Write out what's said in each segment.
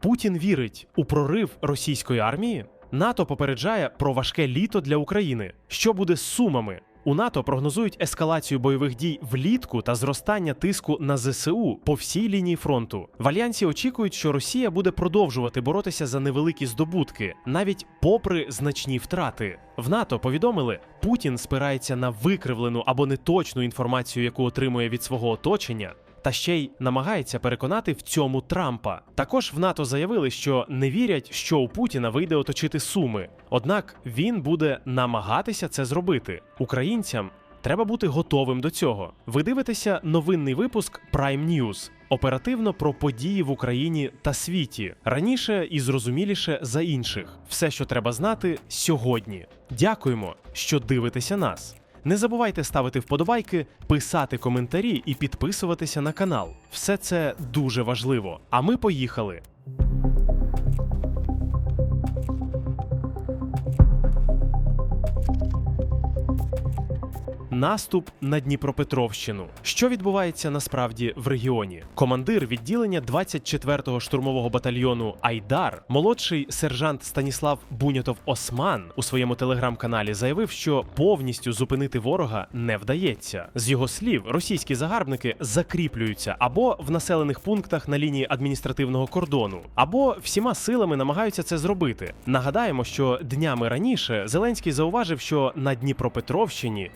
Путін вірить у прорив російської армії. НАТО попереджає про важке літо для України. Що буде з сумами? У НАТО прогнозують ескалацію бойових дій влітку та зростання тиску на ЗСУ по всій лінії фронту. В альянсі очікують, що Росія буде продовжувати боротися за невеликі здобутки, навіть попри значні втрати. В НАТО повідомили, Путін спирається на викривлену або неточну інформацію, яку отримує від свого оточення. Та ще й намагається переконати в цьому Трампа. Також в НАТО заявили, що не вірять, що у Путіна вийде оточити Суми. Однак він буде намагатися це зробити. Українцям треба бути готовим до цього. Ви дивитеся новинний випуск Prime News. Оперативно про події в Україні та світі раніше і зрозуміліше за інших. Все, що треба знати сьогодні. Дякуємо, що дивитеся нас. Не забувайте ставити вподобайки, писати коментарі і підписуватися на канал. Все це дуже важливо. А ми поїхали. Наступ на Дніпропетровщину. Що відбувається насправді в регіоні? Командир відділення 24-го штурмового батальйону Айдар, молодший сержант Станіслав Бунятов Осман у своєму телеграм-каналі заявив, що повністю зупинити ворога не вдається. З його слів, російські загарбники закріплюються або в населених пунктах на лінії адміністративного кордону, або всіма силами намагаються це зробити. Нагадаємо, що днями раніше Зеленський зауважив, що на Дніпропетровщині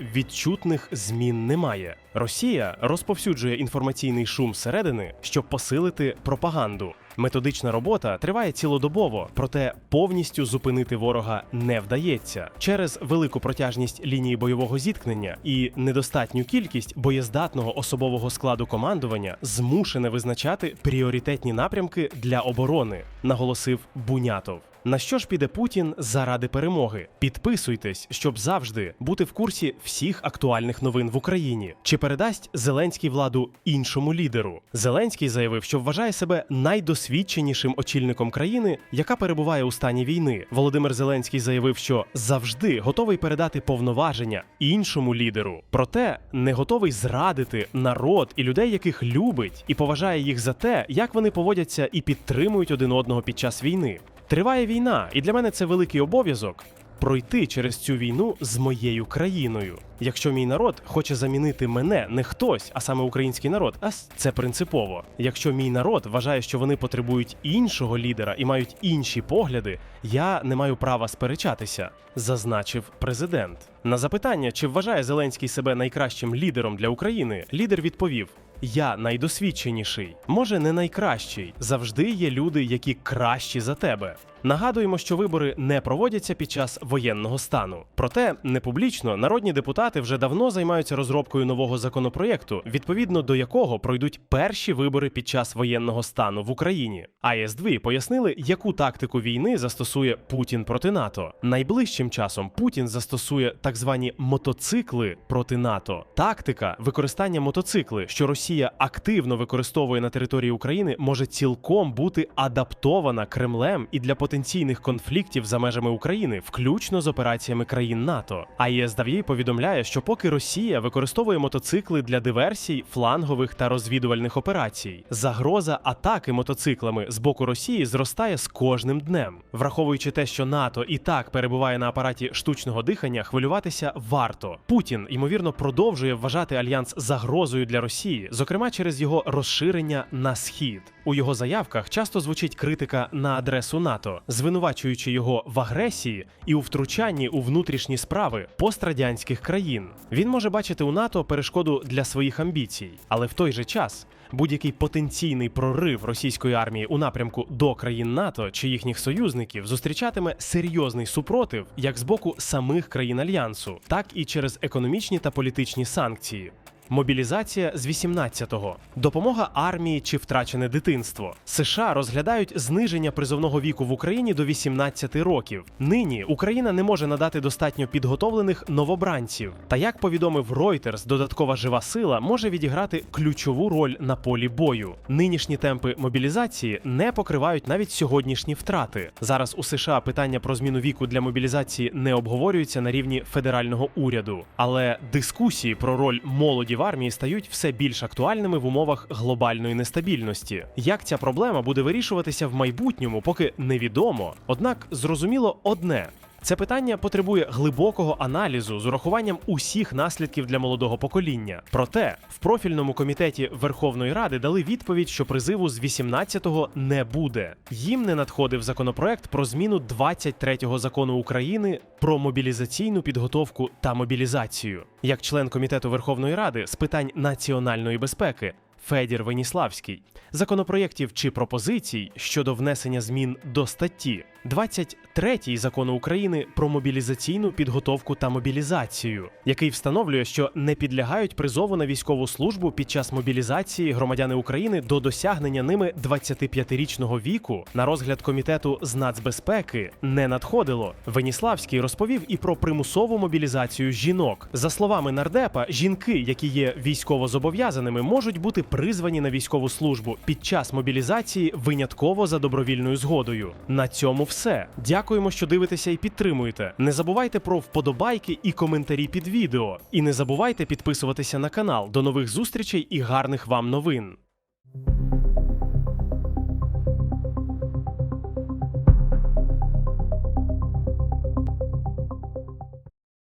відчутних змін немає. Росія розповсюджує інформаційний шум зсередини, щоб посилити пропаганду. Методична робота триває цілодобово, проте повністю зупинити ворога не вдається через велику протяжність лінії бойового зіткнення і недостатню кількість боєздатного особового складу командування змушене визначати пріоритетні напрямки для оборони, наголосив Бунятов. На що ж піде Путін заради перемоги? Підписуйтесь, щоб завжди бути в курсі всіх актуальних новин в Україні. Чи передасть Зеленський владу іншому лідеру? Зеленський заявив, що вважає себе найдосвідченішим очільником країни, яка перебуває у стані війни. Володимир Зеленський заявив, що завжди готовий передати повноваження іншому лідеру, проте не готовий зрадити народ і людей, яких любить, і поважає їх за те, як вони поводяться і підтримують один одного під час війни. Триває війна, і для мене це великий обов'язок пройти через цю війну з моєю країною. Якщо мій народ хоче замінити мене, не хтось, а саме український народ, а це принципово. Якщо мій народ вважає, що вони потребують іншого лідера і мають інші погляди, я не маю права сперечатися, зазначив президент. На запитання, чи вважає Зеленський себе найкращим лідером для України, лідер відповів. Я найдосвідченіший, може не найкращий. Завжди є люди, які кращі за тебе. Нагадуємо, що вибори не проводяться під час воєнного стану. Проте не публічно народні депутати вже давно займаються розробкою нового законопроєкту, відповідно до якого пройдуть перші вибори під час воєнного стану в Україні. АЕС-2 пояснили, яку тактику війни застосує Путін проти НАТО. Найближчим часом Путін застосує так звані мотоцикли проти НАТО. Тактика використання мотоцикли, що Росія активно використовує на території України, може цілком бути адаптована Кремлем і для потенційних конфліктів за межами України, включно з операціями країн НАТО. А ЄСДАВ'ї повідомляє, що поки Росія використовує мотоцикли для диверсій, флангових та розвідувальних операцій, загроза атаки мотоциклами з боку Росії зростає з кожним днем. Враховуючи те, що НАТО і так перебуває на апараті штучного дихання, хвилюватися варто. Путін ймовірно продовжує вважати альянс загрозою для Росії, зокрема через його розширення на схід. У його заявках часто звучить критика на адресу НАТО, звинувачуючи його в агресії і у втручанні у внутрішні справи пострадянських країн. Він може бачити у НАТО перешкоду для своїх амбіцій, але в той же час. Будь-який потенційний прорив російської армії у напрямку до країн НАТО чи їхніх союзників зустрічатиме серйозний супротив як з боку самих країн альянсу, так і через економічні та політичні санкції. Мобілізація з 18-го, допомога армії чи втрачене дитинство. США розглядають зниження призовного віку в Україні до 18 років. Нині Україна не може надати достатньо підготовлених новобранців. Та як повідомив Reuters, додаткова жива сила може відіграти ключову роль на полі бою. Нинішні темпи мобілізації не покривають навіть сьогоднішні втрати. Зараз у США питання про зміну віку для мобілізації не обговорюється на рівні федерального уряду, але дискусії про роль молоді люди в армії стають все більш актуальними в умовах глобальної нестабільності. Як ця проблема буде вирішуватися в майбутньому, поки невідомо. Однак зрозуміло одне. Це питання потребує глибокого аналізу з урахуванням усіх наслідків для молодого покоління. Проте в профільному комітеті Верховної Ради дали відповідь, що призиву з 18-го не буде. Їм не надходив законопроект про зміну 23-го закону України про мобілізаційну підготовку та мобілізацію. Як член комітету Верховної Ради з питань національної безпеки. Федір Веніславський законопроєктів чи пропозицій щодо внесення змін до статті 23 закону України про мобілізаційну підготовку та мобілізацію, який встановлює, що не підлягають призову на військову службу під час мобілізації громадяни України до досягнення ними 25-річного віку на розгляд комітету з нацбезпеки не надходило. Веніславський розповів і про примусову мобілізацію жінок. За словами нардепа, жінки, які є військовозобов'язаними, можуть бути призвані на військову службу під час мобілізації винятково за добровільною згодою. На цьому все. Дякуємо, що дивитеся і підтримуєте. Не забувайте про вподобайки і коментарі під відео. І не забувайте підписуватися на канал. До нових зустрічей і гарних вам новин.